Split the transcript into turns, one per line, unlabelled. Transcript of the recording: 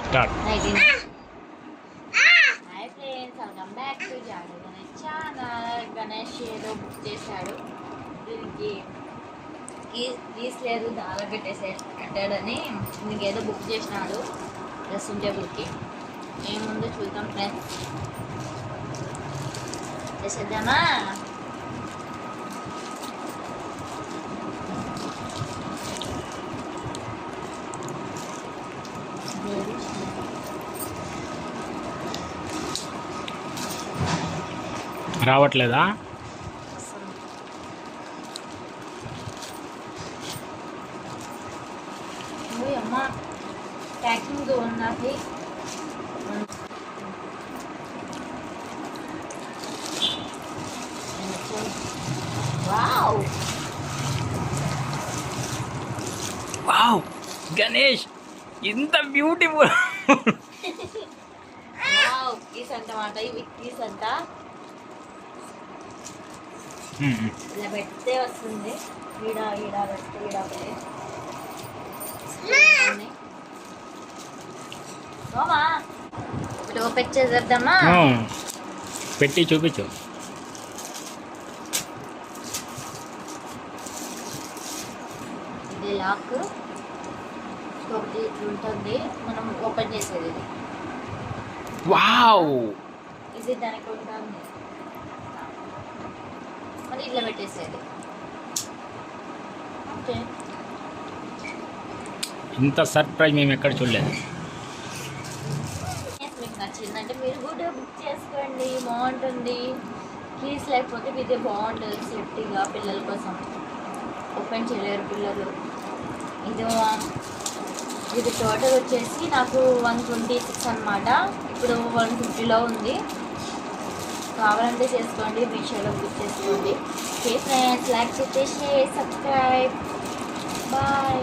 Start
hi friends welcome back to Ganesh channel Ganesh ఏదో book చేశాడు దీనికి keys keys లేదు దాలో పెట్టేసే పెట్టాడని దీనికి ఏదో బుక్ చేసినాడు డ్రెస్సింగ్ టేబుల్కి ఏముందో చూద్దాం ఫ్రెండ్స్ చేసేద్దామా
రావట్లేదా?
ఓయ్ అమ్మ ప్యాకింగ్ ఉన్నది వావ్.
వావ్ గణేష్ ఇంత బ్యూటిఫుల్
వావ్ కీస్ అంటమాట ఇవి కీస్ అంట ఇలా పెడితే వస్తుంది. ఈడ ఈడ పెడితే ఈడ ఇప్పుడు ఓపెన్ చేసేద్దామా?
పెట్టి చూపించు.
ఇది లాక్. ఒకటి ఉంటుంది. మనం ఓపెన్ చేసేది
వావ్!
ఇది దానికి ఉంటుంది. ఇట్లా పెట్టేసేది ఓకే.
ఇంత సర్ప్రైజ్ మేము ఎక్కడ చూడలేదు.
మీకు నచ్చిందంటే మీరు కూడా బుక్ చేసుకోండి బాగుంటుంది. కీస్ లేకపోతే ఇదే బాగుంటుంది సేఫ్టీగా పిల్లల కోసం. ఓపెన్ చేయలేరు పిల్లలు. ఇది ఇది టోటల్ వచ్చేసి నాకు వన్ ట్వంటీ సిక్స్ అనమాట ఇప్పుడు వన్ ఫిఫ్టీలో ఉంది. కావాలంటే చేసుకోండి మీషోలో బుక్ చేసుకోండి. ఓకే ఫ్రెండ్స్ లైక్ చేసేసి సబ్స్క్రైబ్ బాయ్